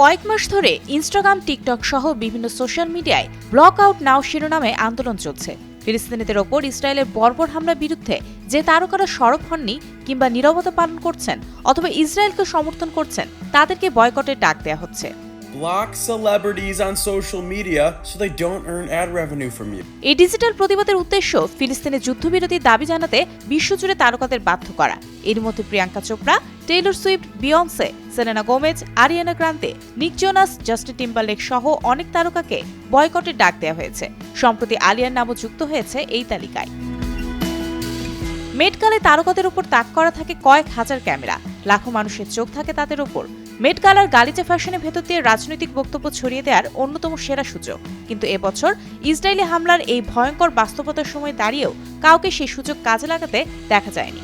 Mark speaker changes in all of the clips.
Speaker 1: কয়েক মাস ধরে Instagram TikTok সহ বিভিন্ন সোশ্যাল মিডিয়ায় ব্লক আউট নাও শিরোনামে আন্দোলন চলছে। ফিলিস্তিনিদের ওপর ইসরায়েলের বর্বর হামলার বিরুদ্ধে যে তারকারা সরব হননি কিংবা নিরবতা পালন করছেন অথবা ইসরায়েলকে সমর্থন করছেন, তাদেরকে বয়কটের ডাক দেওয়া হচ্ছে।
Speaker 2: Block celebrities on social media so they don't earn ad revenue from you.
Speaker 1: এই ডিজিটাল প্রতিবাদের উদ্দেশ্য ফিলিস্তিনের যুদ্ধবিরতির দাবি জানাতে বিশ্বজুড়ে তারকাদের বাধ্য করা। এর মধ্যে Priyanka Chopra, Taylor Swift, Beyonce, Selena Gomez, Ariana Grande, Nick Jonas, Justin Timberlake সহ অনেক তারকাকে বয়কটের ডাক দেওয়া হয়েছে। সম্প্রতি আলিয়ার নামও যুক্ত হয়েছে এই তালিকায়। মেটকালে তারকাদের উপর তাক করা থাকে কয়েক হাজার ক্যামেরা। লাখো মানুষের চোখ থাকে তাদের উপর। মেটকালার গালিচা ফ্যাশনের ভেতর দিয়ে রাজনৈতিক বক্তব্য ছড়িয়ে দেওয়ার অন্যতম সেরা সুযোগ। কিন্তু এবছর ইসরায়েলি হামলার এই ভয়ঙ্কর বাস্তবতার সময় দাঁড়িয়েও কাউকে সেই সুযোগ কাজে লাগাতে দেখা যায়নি।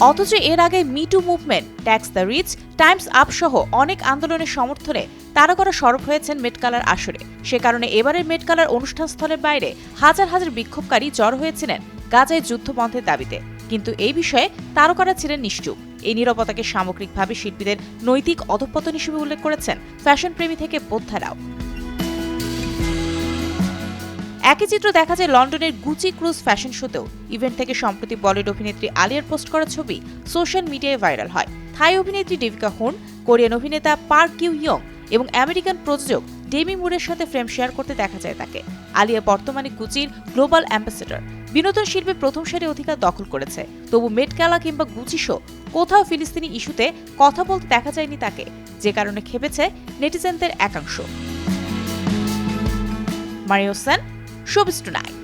Speaker 1: অথচ এর আগে me too movement, tax the rich, time's up সহ অনেক আন্দোলনের সমর্থনে তারকারা সরব হয়েছেন মেটকালার আসরে। সে কারণে এবারের মেটকালার অনুষ্ঠান স্থলের বাইরে হাজার হাজার বিক্ষোভকারী জড় হয়েছিলেন গাজায় যুদ্ধ বন্ধের দাবিতে। কিন্তু এই বিষয়ে তারকারা ছিলেন নিশ্চুপ। এই নিরবতাকে সামগ্রিকভাবে শিল্পীদের নৈতিক অধঃপতন হিসেবে উল্লেখ করেছেন ফ্যাশন প্রেমী থেকে বোদ্ধারাও। একই চিত্র দেখা যায় লন্ডনের গুচি ক্রুজ ফ্যাশন শোতেও। ইভেন্ট থেকে সম্প্রতি বলিউড অভিনেত্রী আলিয়ার পোস্ট করা ছবি সোশ্যাল মিডিয়ায় ভাইরাল হয়। থাই অভিনেত্রী ডেভিকা হুন, কোরিয়ান অভিনেতা পার্ক কিউ ইয়ং এবং আমেরিকান প্রযোজক ডেমি মুরের সাথে ফ্রেম শেয়ার করতে দেখা যায় তাকে। আলিয়া বর্তমানে গুচির গ্লোবাল অ্যাম্বাসেডর। বিনোদন শিল্পে প্রথম সারি অধিকার দখল করেছে। তবু মেট খেলা কিংবা গুচি শো কোথাও ফিলিস্তিনি ইস্যুতে কথা বলতে দেখা যায়নি তাকে, যে কারণে খেপেছে নেটিজেনদের একাংশ। মারিওসেন শোবিস টুনাইট